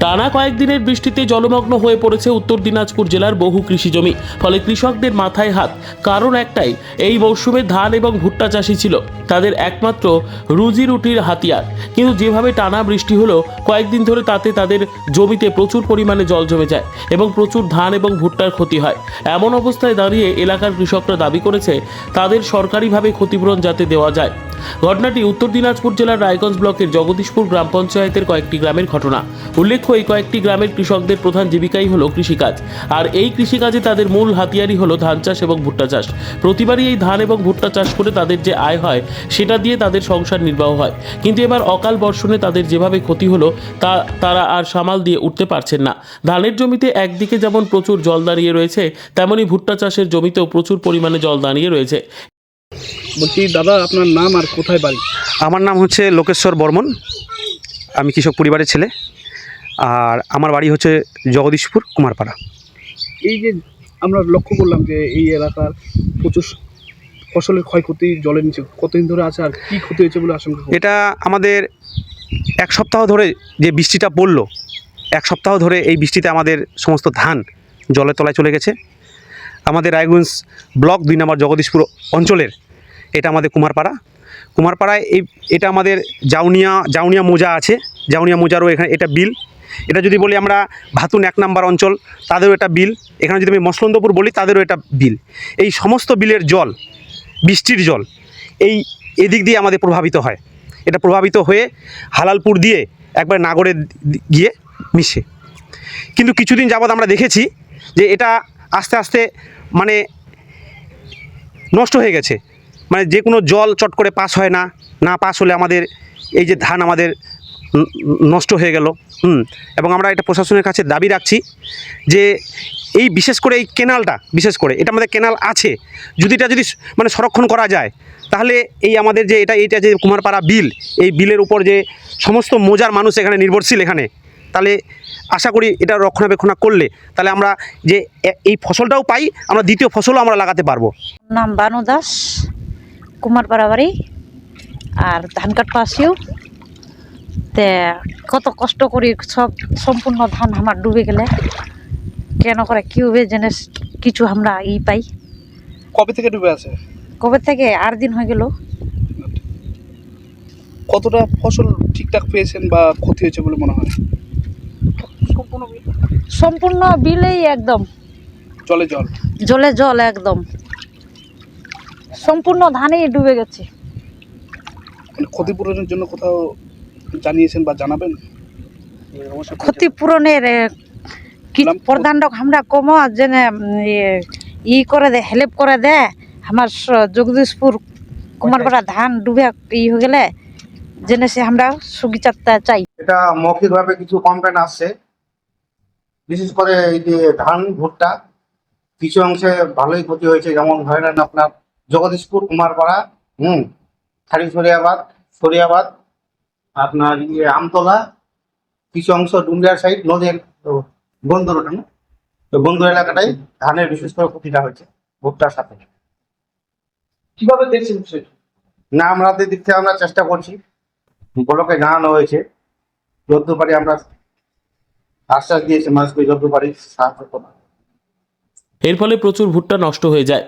টানা কয়েকদিনের বৃষ্টিতে জলমগ্ন হয়ে পড়েছে উত্তর দিনাজপুর জেলার বহু কৃষি জমি। ফলে কৃষকদের মাথায় হাত। কারণ একটাই, এই মৌসুমে ধান এবং ভুট্টা চাষি ছিল তাদের একমাত্র রুজি রুটির হাতিয়ার। কিন্তু যেভাবে টানা বৃষ্টি হলো, কয়েকদিন ধরে তাতে তাদের জমিতে প্রচুর পরিমাণে জল জমে যায় এবং প্রচুর ধান এবং ভুট্টার ক্ষতি হয়। এমন অবস্থায় দাঁড়িয়ে এলাকার কৃষকরা দাবি করেছে, তাদের সরকারিভাবে ক্ষতিপূরণ যাতে দেওয়া যায়। ঘটনাটি উত্তর দিনাজপুর জেলার রায়গঞ্জ ব্লকের জগদীশপুর গ্রাম পঞ্চায়েতের কয়েকটি গ্রামের ঘটনা। উল্লেখ্য এই কয়েকটি গ্রামের কৃষকদের প্রধান জীবিকাই হলো কৃষিকাজ। আর এই কৃষিকাজে তাদের মূল হাতিয়ারই হলো ধান চাষ এবং ভুট্টা চাষ। প্রতিবারই এই ধান এবং ভুট্টা চাষ করে তাদের যে আয় হয় সেটা দিয়ে তাদের সংসার নির্বাহ হয়। কিন্তু এবার অকাল বর্ষণে তাদের যেভাবে ক্ষতি হলো তা তারা আর সামাল দিয়ে উঠতে পারছেন না। ধানের জমিতে একদিকে যেমন প্রচুর জল দাঁড়িয়ে রয়েছে তেমনি ভুট্টা চাষের জমিতেও প্রচুর পরিমাণে জল দাঁড়িয়ে রয়েছে। বলছি দাদা আপনার নাম আর কোথায় বাড়ি? আমার নাম হচ্ছে লোকেশ্বর বর্মন। আমি কৃষক পরিবারের ছেলে। আর আমার বাড়ি হচ্ছে জগদীশপুর কুমারপাড়া। এই যে আমরা লক্ষ্য করলাম যে এই এলাকার প্রচুর ফসলের ক্ষয়ক্ষতি জলের নিচে কতদিন ধরে আছে আর কী ক্ষতি হয়েছে বলে আশঙ্কা এটা আমাদের এক সপ্তাহ ধরে যে বৃষ্টিটা পড়ল এক সপ্তাহ ধরে এই বৃষ্টিতে আমাদের সমস্ত ধান জলের তলায় চলে গেছে। আমাদের রায়গঞ্জ ব্লক দুই নম্বর জগদীশপুর অঞ্চলের এটা আমাদের কুমারপাড়া। কুমারপাড়ায় এই এটা আমাদের জাউনিয়া জাউনিয়া মোজা আছে। জাউনিয়া মোজারও এখানে এটা বিল। এটা যদি বলি আমরা ভাতুন এক নাম্বার অঞ্চল, তাদেরও এটা বিল। এখানে যদি আমি মসলন্দপুর বলি, তাদেরও এটা বিল। এই সমস্ত বিলের জল, বৃষ্টির জল, এই এদিক দিয়ে আমাদের প্রভাবিত হয়। এটা প্রভাবিত হয়ে হালালপুর দিয়ে একবার নাগরে গিয়ে মিশে। কিন্তু কিছুদিন যাবৎ আমরা দেখেছি যে এটা আস্তে আস্তে মানে নষ্ট হয়ে গেছে। মানে যে কোনো জল চট করে পাস হয় না না পাস হলে আমাদের এই যে ধান আমাদের নষ্ট হয়ে গেল, হুম। এবং আমরা এটা প্রশাসনের কাছে দাবি রাখছি যে এই বিশেষ করে এই কেনালটা, বিশেষ করে, এটা আমাদের কেনাল আছে। যদি এটা যদি মানে সংরক্ষণ করা যায়, তাহলে এই আমাদের যে এটা এইটা যে কুমারপাড়া বিল, এই বিলের উপর যে সমস্ত মোজার মানুষ এখানে নির্ভরশীল এখানে, তাহলে আশা করি এটা রক্ষণাবেক্ষণ করলে, তাহলে আমরা যে এই ফসলটাও পাই, আমরা দ্বিতীয় ফসলও আমরা লাগাতে পারব। নাম বানু দাস, কুমারপাড়া বাড়ি, আর ধান কাটতে আসিও তে কত কষ্ট করি সব সম্পূর্ণ ধান আমার ডুবে গেলে। কেন করে কিউবে জিনিস কিছু আমরা ই পাই। কবে থেকে ডুবে আছে? কবে থেকে? আট দিন হয়ে গেল। কতটা ফসল ঠিকঠাক পেয়েছেন বা ক্ষতি হয়েছে বলে মনে হয়? সম্পূর্ণ বিলেই একদম। জলে জল? জলে জল একদম। সম্পূর্ণ ধানেই ডুবে গেছে। মানে ক্ষতিপূরণের জন্য কোথাও জানিয়েছেন বা জানাবেন? ক্ষতিপূরণের প্রধানক আমরা কম যেন ই করে দে হেল্প করে দে আমার জগদীশপুর কুমারপাড়া ধান ডুবে ই হয়ে গেলে যেন সে আমরা সুগিচারটা চাই। এটা মৌখিকভাবে কিছু কমপ্লেন আসছে। বিশেষ করে এই যে ধান ভুট্টা কিছু অংশে ভালোই ক্ষতি হয়েছে যেমন ধরেন আপনার জগদীশপুর কুমারপাড়া হুম খালি সরিয়াবাদ সরিয়াবাদ আপনার ইয়ে আমতলা কিছু অংশ ডুমরিয়ার সাইড নদীর বন্দর ওখানে তো বন্দর এলাকাটাই ধানের বিশেষ করে ক্ষতিটা হয়েছে ভুট্টার সাথে। কীভাবে দেখছেন না আমাদের দিক থেকে আমরা চেষ্টা করছি ব্লকে জানানো হয়েছে। যত পারি আমরা আশ্বাস দিয়েছে মানুষকে যত পারি সাহায্য করা এর ফলে প্রচুর ভুট্টা নষ্ট হয়ে যায়।